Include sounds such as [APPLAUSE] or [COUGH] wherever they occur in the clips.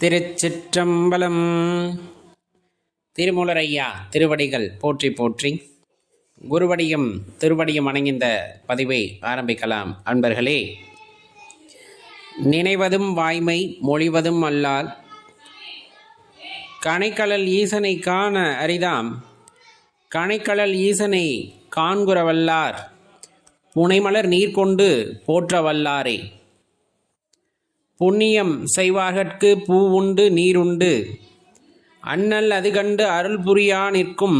திருச்சிற்றம்பலம். திருமூலரையா திருவடிகள் போற்றி போற்றி. குருவடியும் திருவடியும் அணங்கிந்த பதிவை ஆரம்பிக்கலாம். அன்பர்களே நினைவதும் வாய்மை மொழிவதும் அல்லால் கணைக்கடல் ஈசனை காண அரிதாம். கணைக்கடல் ஈசனை காண்குறவல்லார் புனைமலர் நீர் கொண்டு போற்றவல்லாரே. புண்ணியம் செய்வார்கட்கு பூ உண்டு நீருண்டு அண்ணல் அது கண்டு அருள் புரியா நிற்கும்.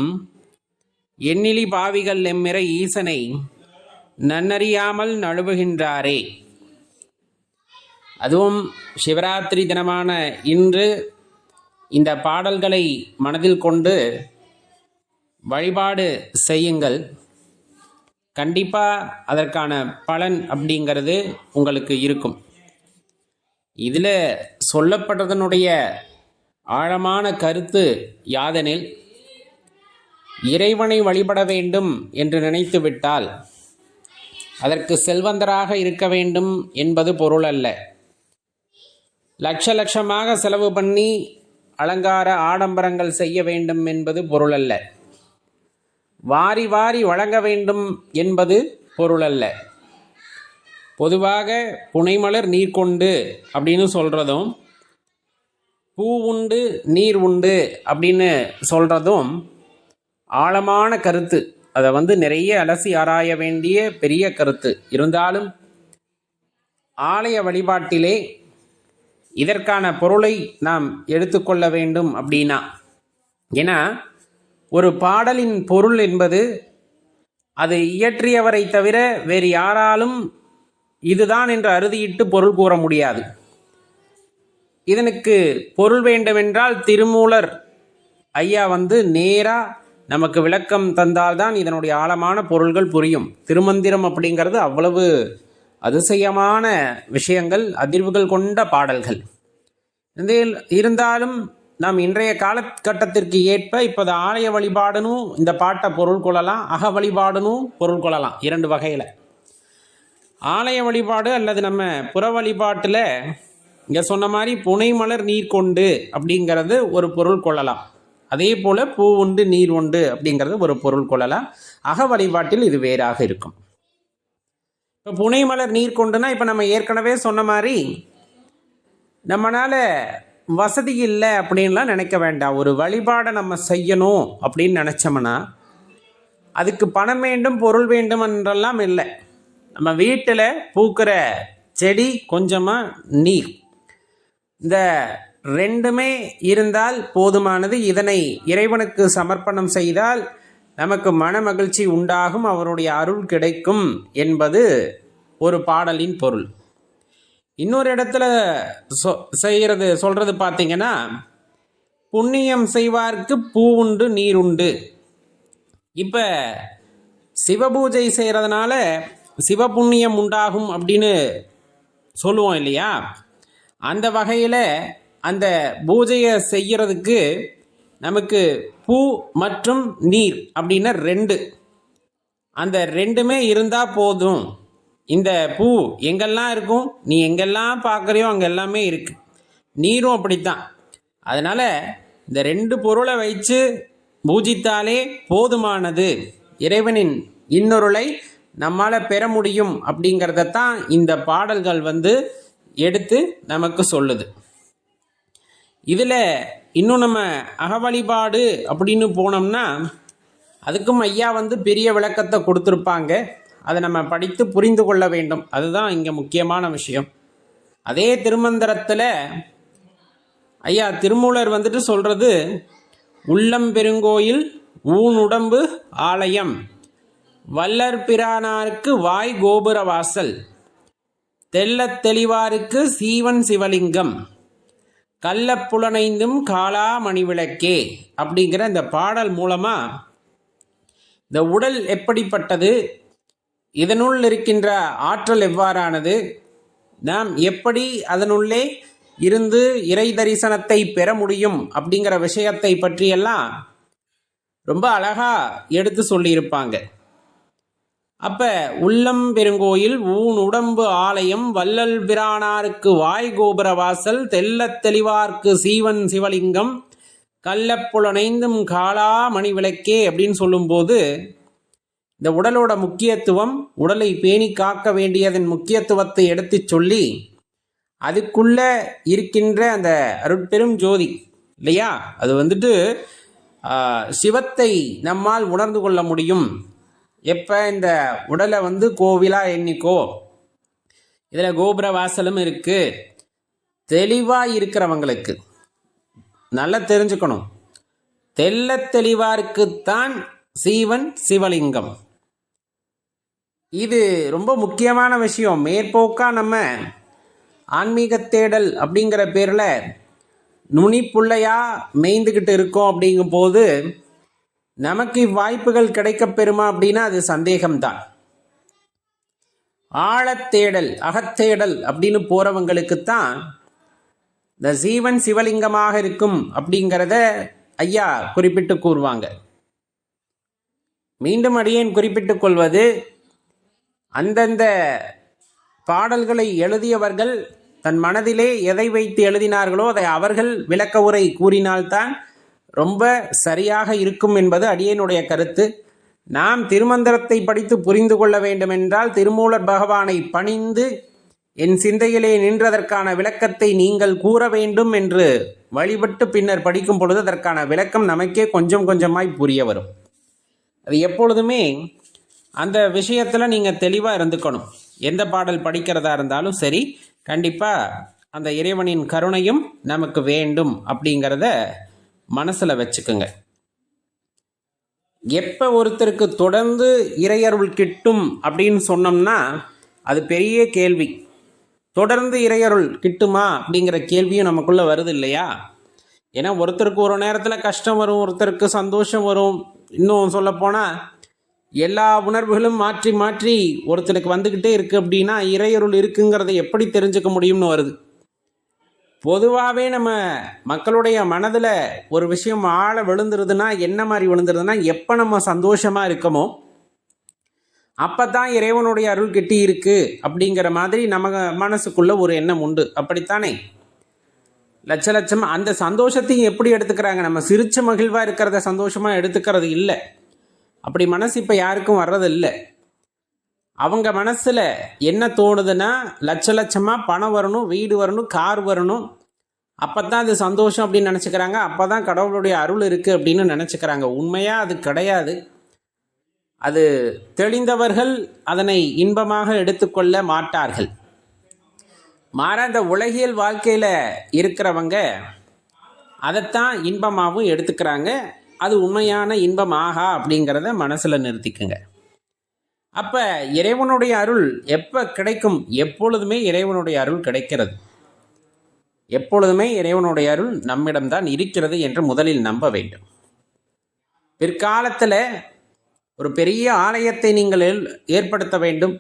எண்ணிலி பாவிகள் எம்மிற ஈசனை நன்னறியாமல் நழுவுகின்றாரே. அதுவும் சிவராத்திரி தினமான இன்று இந்த பாடல்களை மனதில் கொண்டு வழிபாடு செய்யுங்கள். கண்டிப்பாக அதற்கான பலன் அப்படிங்கிறது உங்களுக்கு இருக்கும். இதில் சொல்லப்பட்டதனுடைய ஆழமான கருத்து யாதெனில் இறைவனை வழிபட வேண்டும் என்று நினைத்துவிட்டால் அதற்கு செல்வந்தராக இருக்க வேண்டும் என்பது பொருள் அல்ல. லட்ச லட்சமாக செலவு பண்ணி அலங்கார ஆடம்பரங்கள் செய்ய வேண்டும் என்பது பொருள் அல்ல. வாரி வாரி வழங்க வேண்டும் என்பது பொருள் அல்ல. பொதுவாக புனைமலர் நீர் கொண்டு அப்படின்னு சொல்கிறதும் பூ உண்டு நீர் உண்டு அப்படின்னு சொல்கிறதும் ஆழமான கருத்து. அதை வந்து நிறைய அலசி ஆராய வேண்டிய பெரிய கருத்து. இருந்தாலும் ஆலய வழிபாட்டிலே இதற்கான பொருளை நாம் எடுத்துக்கொள்ள வேண்டும் அப்படின்னா ஏன்னா ஒரு பாடலின் பொருள் என்பது அது இயற்றியவரை தவிர வேறு யாராலும் இதுதான் என்று அறுதியிட்டு பொருள் கூற முடியாது. இதனுக்கு பொருள் வேண்டுமென்றால் திருமூலர் ஐயா வந்து நேராக நமக்கு விளக்கம் தந்தால்தான் இதனுடைய ஆழமான பொருள்கள் புரியும். திருமந்திரம் அப்படிங்கிறது அவ்வளவு அதிசயமான விஷயங்கள் அதிர்வுகள் கொண்ட பாடல்கள். இதில் இருந்தாலும் நாம் இன்றைய காலகட்டத்திற்கு ஏற்ப இப்போது ஆலய வழிபாடுனும் இந்த பாட்டை பொருள் கொள்ளலாம் அக வழிபாடுனும் பொருள் கொள்ளலாம் இரண்டு வகையில். ஆலய வழிபாடு அல்லது நம்ம புற வழிபாட்டில் இங்கே சொன்ன மாதிரி புனைமலர் நீர் கொண்டு அப்படிங்கிறது ஒரு பொருள் கொள்ளலாம். அதே போல் பூ உண்டு நீர் உண்டு அப்படிங்கிறது ஒரு பொருள் கொள்ளலாம். அக வழிபாட்டில் இது வேறாக இருக்கும். இப்போ புனைமலர் நீர் கொண்டுனா இப்போ நம்ம ஏற்கனவே சொன்ன மாதிரி நம்மளால் வசதி இல்லை அப்படின்லாம் நினைக்க வேண்டாம். ஒரு வழிபாடை நம்ம செய்யணும் அப்படின்னு நினச்சோம்னா அதுக்கு பணம் வேண்டும் பொருள் வேண்டும் என்றெல்லாம் இல்லை. நம்ம வீட்டில் பூக்கிற செடி கொஞ்சமாக நீர். இந்த ரெண்டுமே இருந்தால் போதுமானது. இதனை இறைவனுக்கு சமர்ப்பணம் செய்தால் நமக்கு மன மகிழ்ச்சி உண்டாகும். அவருடைய அருள் கிடைக்கும் என்பது ஒரு பாடலின் பொருள். இன்னொரு இடத்துல சொ செய்கிறது சொல்கிறது பார்த்தீங்கன்னா புண்ணியம் செய்வார்க்கு பூ உண்டு நீர் உண்டு. இப்போ சிவபூஜை செய்கிறதுனால சிவபுண்ணியம் உண்டாகும் அப்படின்னு சொல்லுவோம் இல்லையா? அந்த வகையில் அந்த பூஜையை செய்கிறதுக்கு நமக்கு பூ மற்றும் நீர் அப்படின்னு ரெண்டு. அந்த ரெண்டுமே இருந்தால் போதும். இந்த பூ எங்கெல்லாம் இருக்கும்? நீ எங்கெல்லாம் பார்க்குறியோ அங்கே எல்லாமே இருக்கு. நீரும் அப்படித்தான். அதனால் இந்த ரெண்டு பொருளை வைத்து பூஜித்தாலே போதுமானது. இறைவனின் இன்னொருளை நம்மால் பெற முடியும் அப்படிங்கிறதத்தான் இந்த பாடல்கள் வந்து எடுத்து நமக்கு சொல்லுது. இதில் இன்னும் நம்ம அகவழிபாடு அப்படின்னு போனோம்னா அதுக்கும் ஐயா வந்து பெரிய விளக்கத்தை கொடுத்துருப்பாங்க. அதை நம்ம படித்து புரிந்து கொள்ள வேண்டும். அதுதான் இங்கே முக்கியமான விஷயம். அதே திருமந்திரத்தில் ஐயா திருமூலர் வந்துட்டு சொல்கிறது உள்ளம் பெருங்கோயில் ஊனுடம்பு ஆலயம். வல்லர் பிரானாருக்கு வாய் கோபுர வாசல். தெல்லத் தெளிவாருக்கு சீவன் சிவலிங்கம். கள்ளப்புலனைந்தும் காலா மணிவிளக்கே அப்படிங்கிற இந்த பாடல் மூலமாக இந்த உடல் எப்படிப்பட்டது இதனுள் இருக்கின்ற ஆற்றல் எவ்வாறானது நாம் எப்படி அதனுள்ளே இருந்து இறை தரிசனத்தை பெற முடியும் அப்படிங்கிற விஷயத்தை பற்றியெல்லாம் ரொம்ப அழகாக எடுத்து சொல்லியிருப்பாங்க. அப்ப உள்ளம் பெருங்கோயில் ஊன் உடம்பு ஆலயம் வள்ளல் பிரானாருக்கு வாய் கோபுர வாசல் தெல்லத் தெளிவார்க்கு சீவன் சிவலிங்கம் கள்ளப்புலனைந்தும் காளா மணி விளக்கே அப்படின்னு சொல்லும்போது இந்த உடலோட முக்கியத்துவம் உடலை பேணி காக்க வேண்டியதன் முக்கியத்துவத்தை எடுத்துச் சொல்லி அதுக்குள்ள இருக்கின்ற அந்த அருட்பெரும் ஜோதி இல்லையா? அது வந்துட்டு சிவத்தை நம்மால் உணர்ந்து கொள்ள முடியும். எப்போ இந்த உடலை வந்து கோவிலா எண்ணிக்கோ? இதில் கோபுர வாசலும் இருக்குது தெளிவாக இருக்கிறவங்களுக்கு நல்லா தெரிஞ்சுக்கணும். தெள்ளத் தெளிவாருக்குத்தான் சீவன் சிவலிங்கம். இது ரொம்ப முக்கியமான விஷயம். மேற்போக்காக நம்ம ஆன்மீக தேடல் அப்படிங்கிற பேரில் நுனிப்புள்ளையா மேய்ந்துக்கிட்டு இருக்கோம் அப்படிங்கும்போது நமக்கு இவ்வாய்ப்புகள் கிடைக்கப் பெறுமா அப்படின்னா அது சந்தேகம்தான். ஆழத்தேடல் அகத்தேடல் அப்படின்னு போறவங்களுக்குத்தான் இந்த ஜீவன் சிவலிங்கமாக இருக்கும் அப்படிங்கிறத ஐயா குறிப்பிட்டு கூறுவாங்க. மீண்டும் அடியேன் குறிப்பிட்டுக் கொள்வது அந்தந்த பாடல்களை எழுதியவர்கள் தன் மனதிலே எதை வைத்து எழுதினார்களோ அதை அவர்கள் விளக்க உரை கூறினால்தான் ரொம்ப சரியாக இருக்கும் என்பது அடியனுடைய கருத்து. நாம் திருமந்திரத்தை படித்து புரிந்து கொள்ள வேண்டுமென்றால் திருமூலர் பகவானை பணிந்து என் சிந்தையிலே நின்றதற்கான விளக்கத்தை நீங்கள் கூற வேண்டும் என்று வழிபட்டு பின்னர் படிக்கும் பொழுது அதற்கான விளக்கம் நமக்கே கொஞ்சம் கொஞ்சமாய் புரிய வரும். அது எப்பொழுதுமே அந்த விஷயத்தில் நீங்கள் தெளிவாக இருந்துக்கணும். எந்த பாடல் படிக்கிறதா இருந்தாலும் சரி கண்டிப்பாக அந்த இறைவனின் கருணையும் நமக்கு வேண்டும் அப்படிங்கிறத மனசில் வச்சுக்குங்க. எப்போ ஒருத்தருக்கு தொடர்ந்து இறையருள் கிட்டும் அப்படின்னு சொன்னோம்னா அது பெரிய கேள்வி. தொடர்ந்து இறையருள் கிட்டுமா அப்படிங்கிற கேள்வியும் நமக்குள்ளே வருது இல்லையா? ஏன்னா ஒருத்தருக்கு ஒரு நேரத்தில் கஷ்டம் வரும் ஒருத்தருக்கு சந்தோஷம் வரும். இன்னும் சொல்லப்போனால் எல்லா உணர்வுகளும் மாற்றி மாற்றி ஒருத்தருக்கு வந்துக்கிட்டே இருக்குது அப்படின்னா இறையருள் இருக்குங்கிறத எப்படி தெரிஞ்சுக்க முடியும்னு வருது. பொதுவாகவே நம்ம மக்களுடைய மனதில் ஒரு விஷயம் ஆழ விழுந்துருதுன்னா என்ன மாதிரி விழுந்துருதுன்னா எப்போ நம்ம சந்தோஷமாக இருக்கமோ அப்போ தான் இறைவனுடைய அருள் கிட்டி இருக்கு அப்படிங்கிற மாதிரி நம்ம மனசுக்குள்ளே ஒரு எண்ணம் உண்டு. அப்படித்தானே? லட்ச லட்சம் அந்த சந்தோஷத்தையும் எப்படி எடுத்துக்கிறாங்க? நம்ம சிரிச்ச மகிழ்வாக இருக்கிறத சந்தோஷமாக எடுத்துக்கிறது இல்லை. அப்படி மனசு இப்போ யாருக்கும் வர்றதில்லை. அவங்க மனசில் என்ன தோணுதுன்னா லட்ச லட்சமாக பணம் வரணும் வீடு வரணும் கார் வரணும். அப்போ தான் அது சந்தோஷம் அப்படின்னு நினச்சிக்கிறாங்க. அப்போ தான் கடவுளுடைய அருள் இருக்குது அப்படின்னு நினச்சிக்கிறாங்க. உண்மையாக அது கிடையாது. அது தெளிந்தவர்கள் அதனை இன்பமாக எடுத்துக்கொள்ள மாட்டார்கள். மாற அந்த உலகியல் வாழ்க்கையில் இருக்கிறவங்க அதைத்தான் இன்பமாகவும் எடுத்துக்கிறாங்க. அது உண்மையான இன்பமாகா அப்படிங்கிறத மனசில் நிறுத்திக்குங்க. அப்போ இறைவனுடைய அருள் எப்போ கிடைக்கும்? எப்பொழுதுமே இறைவனுடைய அருள் கிடைக்கிறது. எப்பொழுதுமே இறைவனுடைய அருள் நம்மிடம்தான் இருக்கிறது என்று முதலில் நம்ப வேண்டும். பிற்காலத்தில் ஒரு பெரிய ஆலயத்தை நீங்கள் ஏற்படுத்த வேண்டும்.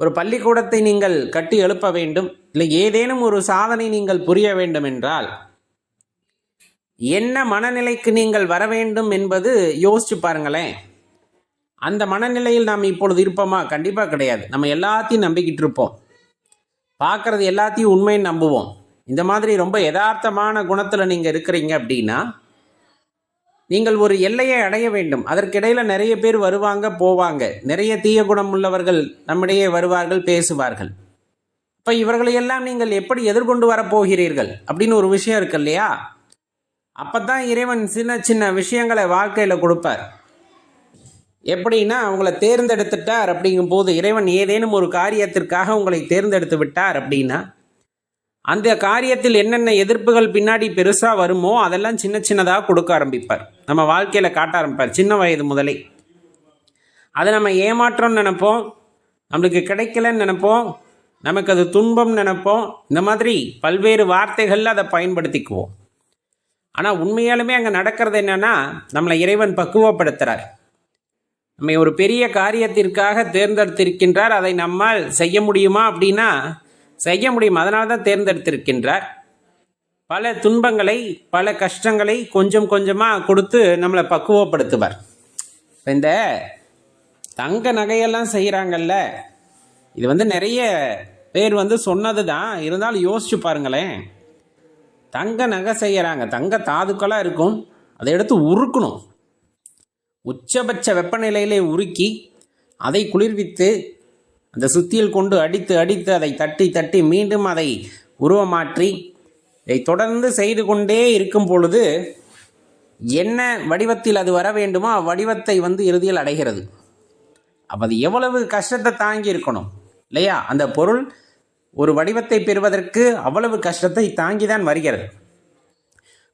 ஒரு பள்ளிக்கூடத்தை நீங்கள் கட்டி எழுப்ப வேண்டும். இல்லை ஏதேனும் ஒரு சாதனை நீங்கள் புரிய வேண்டும் என்றால் என்ன மனநிலைக்கு நீங்கள் வர வேண்டும் என்பது யோசிச்சு பாருங்களேன். அந்த மனநிலையில் நாம் இப்பொழுது இருப்போமா? கண்டிப்பாக கிடையாது. நம்ம எல்லாத்தையும் நம்பிக்கிட்டு இருப்போம் பார்க்குறது எல்லாத்தையும் உண்மைன்னு நம்புவோம். இந்த மாதிரி ரொம்ப யதார்த்தமான குணத்தில் நீங்கள் இருக்கிறீங்க அப்படின்னா நீங்கள் ஒரு எல்லையை அடைய வேண்டும். அதற்கிடையில் நிறைய பேர் வருவாங்க போவாங்க. நிறைய தீய குணம் உள்ளவர்கள் நம்மிடையே வருவார்கள் பேசுவார்கள். இப்போ இவர்களையெல்லாம் நீங்கள் எப்படி எதிர்கொண்டு வரப்போகிறீர்கள் அப்படின்னு ஒரு விஷயம் இருக்கு இல்லையா? அப்போ தான் இறைவன் சின்ன சின்ன விஷயங்களை வாழ்க்கையில் கொடுப்பார். எப்படின்னா அவங்கள தேர்ந்தெடுத்துட்டார் அப்படிங்கும்போது இறைவன் ஏதேனும் ஒரு காரியத்திற்காக உங்களை தேர்ந்தெடுத்து விட்டார் அப்படின்னா அந்த காரியத்தில் என்னென்ன எதிர்ப்புகள் பின்னாடி பெருசாக வருமோ அதெல்லாம் சின்ன சின்னதாக கொடுக்க ஆரம்பிப்பார். நம்ம வாழ்க்கையில் காட்ட ஆரம்பிப்பார் சின்ன வயது முதலே. அதை நம்ம ஏமாற்றம்னு நினைப்போம் நம்மளுக்கு கிடைக்கலன்னு நினைப்போம் நமக்கு அது துன்பம் நினைப்போம் இந்த மாதிரி பல்வேறு வார்த்தைகளில் அதை பயன்படுத்திக்குவோம். ஆனால் உண்மையாலுமே அங்கே நடக்கிறது என்னென்னா நம்மளை இறைவன் பக்குவப்படுத்துகிறார் நம்மை ஒரு பெரிய காரியத்திற்காக தேர்ந்தெடுத்திருக்கின்றார். அதை நம்மால் செய்ய முடியுமா அப்படின்னா செய்ய முடியும். அதனால தான் தேர்ந்தெடுத்திருக்கின்றார். பல துன்பங்களை பல கஷ்டங்களை கொஞ்சம் கொஞ்சமாக கொடுத்து நம்மளை பக்குவப்படுத்துவார். இந்த தங்க நகையெல்லாம் செய்கிறாங்கல்ல இது வந்து நிறைய பேர் வந்து சொன்னது தான் இருந்தாலும் யோசிச்சு பாருங்களேன். தங்க நகை செய்கிறாங்க தங்க தாதுக்களாக இருக்கும். அதை எடுத்து உருக்கணும். உச்சபட்ச வெப்பநிலையிலே உருக்கி அதை குளிர்வித்து அந்த சுத்தியில் கொண்டு அடித்து அடித்து அதை தட்டி தட்டி மீண்டும் அதை உருவமாற்றி இதை தொடர்ந்து செய்து கொண்டே இருக்கும் பொழுது என்ன வடிவத்தில் அது வர வேண்டுமோ அவ்வடிவத்தை வந்து இறுதியில் அடைகிறது. அப்போ அது எவ்வளவு கஷ்டத்தை தாங்கி இருக்கணும் இல்லையா? அந்த பொருள் ஒரு வடிவத்தை பெறுவதற்கு அவ்வளவு கஷ்டத்தை தாங்கி தான் வருகிறது.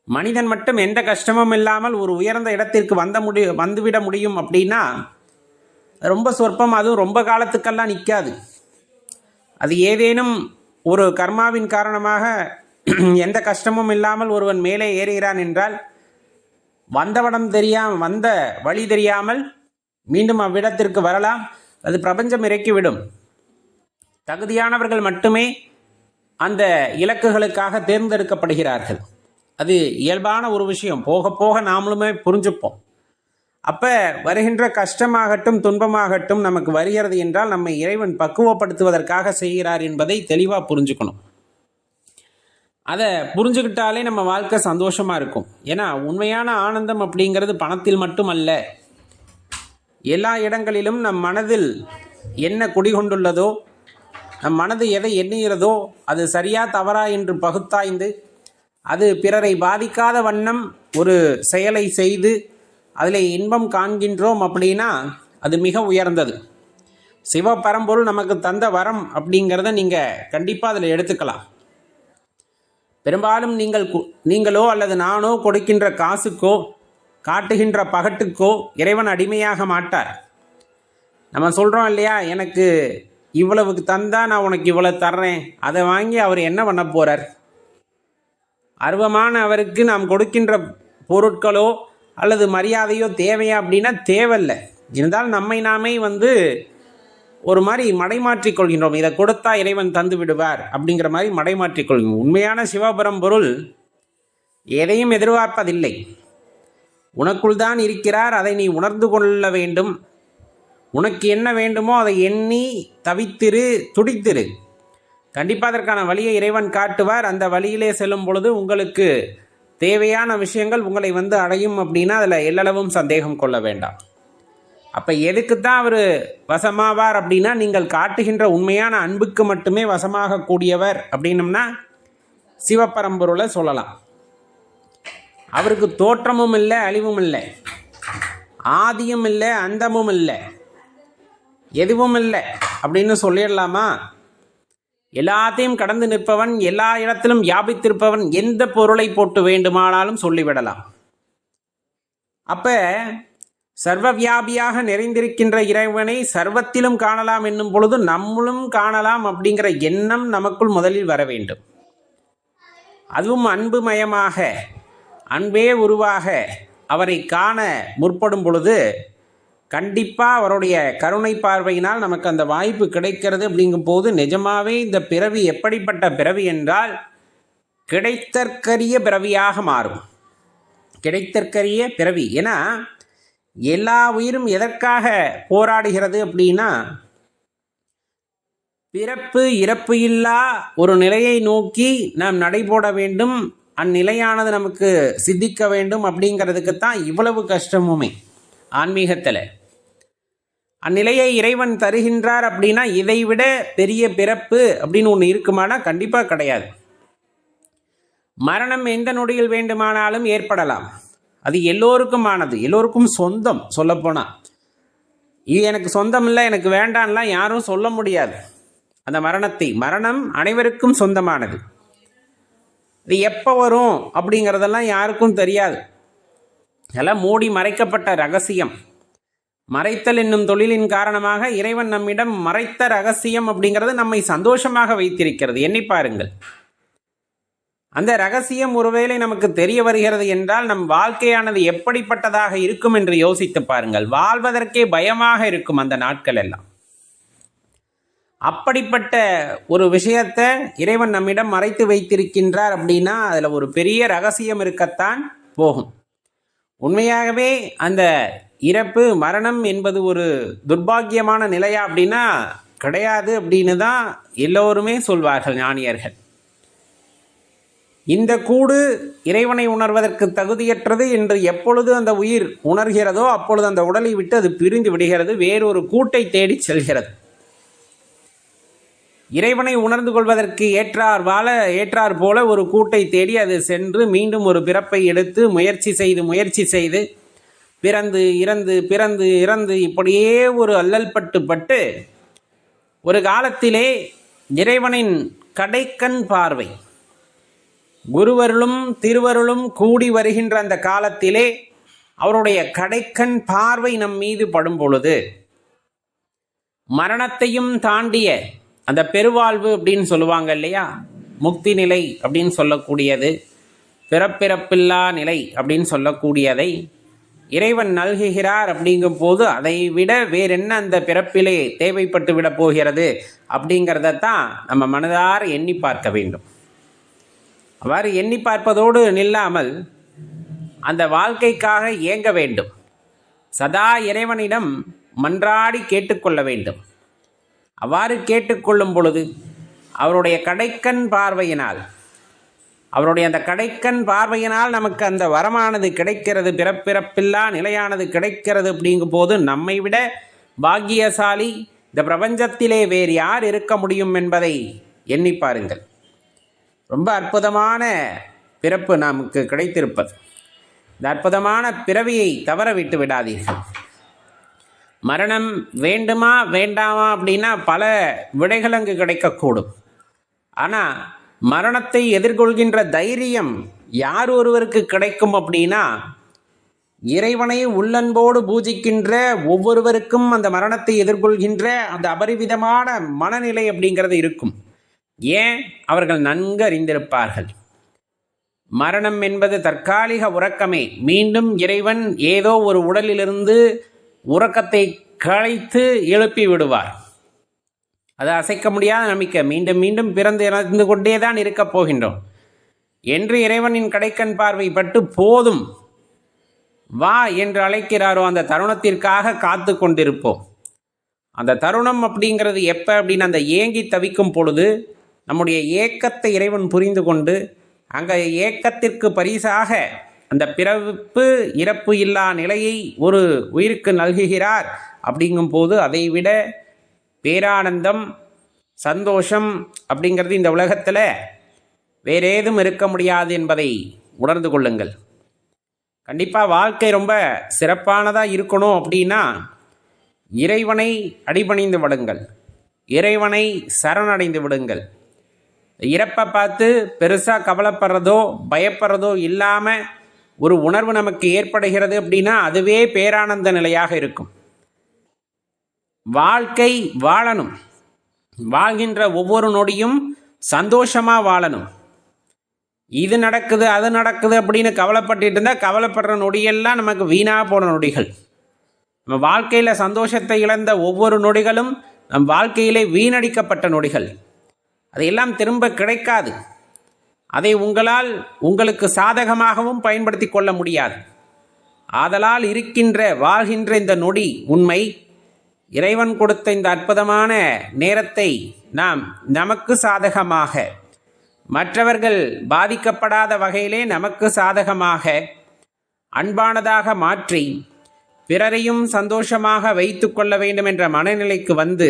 மனிதன் மட்டும் எந்த கஷ்டமும் இல்லாமல் ஒரு உயர்ந்த இடத்திற்கு வந்த முடி வந்துவிட முடியும் அப்படின்னா ரொம்ப சொற்பம் அதுவும் ரொம்ப காலத்துக்கெல்லாம் நிற்காது அது ஏதேனும் ஒரு கர்மாவின் காரணமாக [CLEARS THROAT] எந்த கஷ்டமும் இல்லாமல் ஒருவன் மேலே ஏறுகிறான் என்றால் வந்தவடம் தெரியாமல் வந்த வழி தெரியாமல் மீண்டும் அவ்விடத்திற்கு வரலாம். அது பிரபஞ்சம் இறக்கிவிடும். தகுதியானவர்கள் மட்டுமே அந்த இலக்குகளுக்காக தேர்ந்தெடுக்கப்படுகிறார்கள். அது இயல்பான ஒரு விஷயம். போக போக நாமளுமே புரிஞ்சுப்போம். அப்போ வருகின்ற கஷ்டமாகட்டும் துன்பமாகட்டும் நமக்கு வருகிறது என்றால் நம்மை இறைவன் பக்குவப்படுத்துவதற்காக செய்கிறார் என்பதை தெளிவாக புரிஞ்சுக்கணும். அதை புரிஞ்சுக்கிட்டாலே நம்ம வாழ்க்கை சந்தோஷமாக இருக்கும். ஏன்னா உண்மையான ஆனந்தம் அப்படிங்கிறது பணத்தில் மட்டுமல்ல. எல்லா இடங்களிலும் நம் மனதில் என்ன குடிகொண்டுள்ளதோ நம் மனது எதை எண்ணுகிறதோ அது சரியா தவறா என்று பகுத்தாய்ந்து அது பிறரை பாதிக்காத வண்ணம் ஒரு செயலை செய்து அதில் இன்பம் காண்கின்றோம் அப்படின்னா அது மிக உயர்ந்தது. சிவபரம்பொருள் நமக்கு தந்த வரம் அப்படிங்கிறத நீங்கள் கண்டிப்பாக அதில் எடுத்துக்கலாம். பெரும்பாலும் நீங்கள் கு- நீங்களோ அல்லது நானோ கொடுக்கின்ற காசுக்கோ காட்டுகின்ற பகட்டுக்கோ இறைவன் அடிமையாக மாட்டார். நம்ம சொல்கிறோம் இல்லையா எனக்கு இவ்வளவுக்கு தந்தா நான் உனக்கு இவ்வளோ தர்றேன். அதை வாங்கி அவர் என்ன பண்ண போகிறார் அருவமான அவருக்கு நாம் கொடுக்கின்ற பொருட்களோ அல்லது மரியாதையோ தேவையா அப்படின்னா தேவையில்லை. இருந்தால் நம்மை நாமே வந்து ஒரு மாதிரி மடைமாற்றிக் கொள்கின்றோம். இதை கொடுத்தா இறைவன் தந்து விடுவார் அப்படிங்கிற மாதிரி மடைமாற்றிக் கொள்கின்றோம். உண்மையான சிவபரம் பொருள் எதையும் எதிர்பார்ப்பதில்லை. உனக்குள் தான் இருக்கிறார் அதை நீ உணர்ந்து கொள்ள வேண்டும். உனக்கு என்ன வேண்டுமோ அதை எண்ணி தவித்திரு துடித்திரு. கண்டிப்பாக அதற்கான வழியை இறைவன் காட்டுவார். அந்த வழியிலே செல்லும் பொழுது உங்களுக்கு தேவையான விஷயங்கள் உங்களை வந்து அடையும் அப்படின்னா அதில் எல்லளவும் சந்தேகம் கொள்ள வேண்டாம். அப்போ எதுக்கு தான் அவர் வசமாவார் அப்படின்னா நீங்கள் காட்டுகின்ற உண்மையான அன்புக்கு மட்டுமே வசமாக கூடியவர் அப்படின்னம்னா சிவப்பரம்பொருளை சொல்லலாம். அவருக்கு தோற்றமும் இல்லை அழிவும் இல்லை. ஆதியும் இல்லை அந்தமும் இல்லை. எதுவும் இல்லை அப்படின்னு சொல்லிடலாமா? எல்லாத்தையும் கடந்து நிற்பவன் எல்லா இடத்திலும் வியாபித்திருப்பவன் எந்த பொருளை போட்டு வேண்டுமானாலும் சொல்லிவிடலாம். அப்ப சர்வ வியாபியாக நிறைந்திருக்கின்ற இறைவனை சர்வத்திலும் காணலாம் என்னும் பொழுது நம்மளும் காணலாம் அப்படிங்கிற எண்ணம் நமக்குள் முதலில் வர வேண்டும். அதுவும் அன்புமயமாக அன்பே உருவாக அவரை காண முற்படும் பொழுது கண்டிப்பாக அவருடைய கருணை பார்வையினால் நமக்கு அந்த வாய்ப்பு கிடைக்கிறது அப்படிங்கும் போது நிஜமாவே இந்த பிறவி எப்படிப்பட்ட பிறவி என்றால் கிடைத்தற்கரிய பிறவியாக மாறும். கிடைத்தற்கரிய பிறவி. ஏன்னா எல்லா உயிரும் எதற்காக போராடுகிறது அப்படின்னா பிறப்பு இறப்பு இல்லா ஒரு நிலையை நோக்கி நாம் நடைபோட வேண்டும் அந்நிலையானது நமக்கு சித்திக்க வேண்டும் அப்படிங்கிறதுக்கு தான் இவ்வளவு கஷ்டமுமே. ஆன்மீகத்தில். அந்நிலையை இறைவன் தருகின்றார் அப்படின்னா இதைவிட பெரிய பிறப்பு அப்படின்னு ஒன்று இருக்குமானா கண்டிப்பாக கிடையாது. மரணம் எந்த நொடியில் வேண்டுமானாலும் ஏற்படலாம். அது எல்லோருக்குமானது எல்லோருக்கும் சொந்தம் சொல்லப்போனால் இது எனக்கு சொந்தம் இல்லை எனக்கு வேண்டாம்லாம் யாரும் சொல்ல முடியாது. அந்த மரணத்தை மரணம் அனைவருக்கும் சொந்தமானது. இது எப்போ வரும் அப்படிங்கிறதெல்லாம் யாருக்கும் தெரியாது. இதெல்லாம் மூடி மறைக்கப்பட்ட ரகசியம். மறைத்தல் என்னும் தொழிலின் காரணமாக இறைவன் நம்மிடம் மறைத்த ரகசியம் அப்படிங்கிறது நம்மை சந்தோஷமாக வைத்திருக்கிறது. எண்ணி பாருங்கள். அந்த ரகசியம் ஒருவேளை நமக்கு தெரிய வருகிறது என்றால் நம் வாழ்க்கையானது எப்படிப்பட்டதாக இருக்கும் என்று யோசித்து பாருங்கள். வாழ்வதற்கே பயமாக இருக்கும் அந்த நாட்கள் எல்லாம். அப்படிப்பட்ட ஒரு விஷயத்தை இறைவன் நம்மிடம் மறைத்து வைத்திருக்கின்றார் அப்படின்னா அதில் ஒரு பெரிய ரகசியம் இருக்கத்தான் போகும். உண்மையாகவே அந்த இறப்பு மரணம் என்பது ஒரு துர்பாக்கியமான நிலையா அப்படின்னா கிடையாது அப்படின்னு தான் எல்லோருமே சொல்வார்கள் ஞானியர்கள். இந்த கூடு இறைவனை உணர்வதற்கு தகுதியற்றது என்று எப்பொழுது அந்த உயிர் உணர்கிறதோ அப்பொழுது அந்த உடலை விட்டு அது பிரிந்து விடுகிறது வேறொரு கூட்டை தேடி செல்கிறது. இறைவனை உணர்ந்து கொள்வதற்கு ஏற்றார் வாழ ஏற்றார் போல ஒரு கூட்டை தேடி அது சென்று மீண்டும் ஒரு பிறப்பை எடுத்து முயற்சி செய்து முயற்சி செய்து பிறந்து இறந்து பிறந்து இறந்து இப்படியே ஒரு அல்லல் பட்டு பட்டு ஒரு காலத்திலே இறைவனின் கடைக்கண் பார்வை. குருவருளும் திருவருளும் கூடி வருகின்ற அந்த காலத்திலே அவருடைய கடைக்கண் பார்வை நம் மீது படும் பொழுது மரணத்தையும் தாண்டிய அந்த பெருவாழ்வு அப்படின்னு சொல்லுவாங்க இல்லையா? முக்தி நிலை அப்படின்னு சொல்லக்கூடியது பிறப்பிறப்பில்லா நிலை அப்படின்னு சொல்லக்கூடியதை இறைவன் நல்குகிறார் அப்படிங்கும் போது அதை விட வேறென்ன அந்த பிறப்பிலே தேவைப்பட்டு விட போகிறது அப்படிங்கிறத தான் நம்ம மனதார எண்ணி பார்க்க வேண்டும். அவ்வாறு எண்ணி பார்ப்பதோடு நில்லாமல் அந்த வாழ்க்கைக்காக இயங்க வேண்டும். சதா இறைவனிடம் மன்றாடி கேட்டுக்கொள்ள வேண்டும். அவ்வாறு கேட்டுக்கொள்ளும் பொழுது அவருடைய கடைக்கண் பார்வையினால் அவருடைய அந்த கடைக்கண் பார்வையினால் நமக்கு அந்த வரமானது கிடைக்கிறது பிறப்பிறப்பில்லா நிலையானது கிடைக்கிறது அப்படிங்கும் போது நம்மை விட பாக்கியசாலி இந்த பிரபஞ்சத்திலே வேறு யார் இருக்க முடியும் என்பதை எண்ணி பாருங்கள். ரொம்ப அற்புதமான பிறப்பு நமக்கு கிடைத்திருப்பது. இந்த அற்புதமான பிறவியை தவற விட்டு விடாதீர்கள். மரணம் வேண்டுமா வேண்டாமா அப்படின்னா பல விடைகள் அங்கு கிடைக்கக்கூடும். ஆனால் மரணத்தை எதிர்கொள்கின்ற தைரியம் யார் ஒருவருக்கு கிடைக்கும் அப்படின்னா இறைவனை உள்ளன்போடு பூஜிக்கின்ற ஒவ்வொருவருக்கும் அந்த மரணத்தை எதிர்கொள்கின்ற அந்த அபரிவிதமான மனநிலை அப்படிங்கிறது இருக்கும். ஏன்? அவர்கள் நன்கு அறிந்திருப்பார்கள் மரணம் என்பது தற்காலிக உறக்கமே. மீண்டும் இறைவன் ஏதோ ஒரு உடலிலிருந்து உறக்கத்தை களைத்து எழுப்பி விடுவார். அது அசைக்க முடியாத நம்பிக்கை. மீண்டும் மீண்டும் பிறந்து இறந்து கொண்டே தான் இருக்கப் போகின்றோம். என்று இறைவனின் கடைக்கண் பார்வை பட்டு போதும். வா என்று அழைக்கிறாரோ அந்த தருணத்திற்காக காத்து கொண்டிருப்போம். அந்த தருணம் அப்படிங்கிறது எப்போ அப்படின்னு அந்த ஏங்கி தவிக்கும் பொழுது நம்முடைய ஏக்கத்தை இறைவன் புரிந்து கொண்டு அங்கே ஏக்கத்திற்கு பரிசாக அந்த பிறப்பு இறப்பு இல்லா நிலையை ஒரு உயிருக்கு நல்குகிறார் அப்படிங்கும்போது அதைவிட பேரானந்தம் சந்தோஷம் அப்படிங்கிறது இந்த உலகத்தில் வேறேதும் இருக்க முடியாது என்பதை உணர்ந்து கொள்ளுங்கள். கண்டிப்பாக வாழ்க்கை ரொம்ப சிறப்பானதாக இருக்கணும் அப்படின்னா இறைவனை அடிபணிந்து விடுங்கள். இறைவனை சரணடைந்து விடுங்கள். இறப்பை பார்த்து பெருசாக கவலைப்படுறதோ பயப்படுறதோ இல்லாமல் ஒரு உணர்வு நமக்கு ஏற்படுகிறது அப்படின்னா அதுவே பேரானந்த நிலையாக இருக்கும். வாழ்க்கை வாழணும். வாழ்கின்ற ஒவ்வொரு நொடியும் சந்தோஷமாக வாழணும். இது நடக்குது அது நடக்குது அப்படின்னு கவலைப்பட்டுட்டு இருந்தால் கவலைப்படுற நொடியெல்லாம் நமக்கு வீணாக போன நொடிகள். நம்ம வாழ்க்கையில் சந்தோஷத்தை இழந்த ஒவ்வொரு நொடிகளும் நம் வாழ்க்கையிலே வீணடிக்கப்பட்ட நொடிகள். அதையெல்லாம் திரும்ப கிடைக்காது. அதை உங்களால் உங்களுக்கு சாதகமாகவும் பயன்படுத்தி கொள்ள முடியாது. ஆதலால் இருக்கின்ற வாழ்கின்ற இந்த நொடி உண்மை. இறைவன் கொடுத்த இந்த அற்புதமான நேரத்தை நாம் நமக்கு சாதகமாக மற்றவர்கள் பாதிக்கப்படாத வகையிலே நமக்கு சாதகமாக அன்பானதாக மாற்றி பிறரையும் சந்தோஷமாக வைத்து கொள்ள வேண்டும் என்ற மனநிலைக்கு வந்து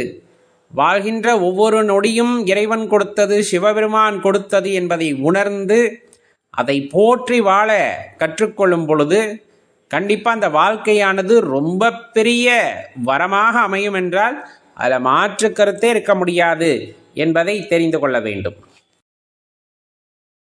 வாழ்கின்ற ஒவ்வொரு நொடியும் இறைவன் கொடுத்தது சிவபெருமான் கொடுத்தது என்பதை உணர்ந்து அதை போற்றி வாழ கற்றுக்கொள்ளும் பொழுது கண்டிப்பாக அந்த வாழ்க்கையானது ரொம்ப பெரிய வரமாக அமையும் என்றால் அதில் மாற்று கருத்தே இருக்க முடியாது என்பதை தெரிந்து கொள்ள வேண்டும்.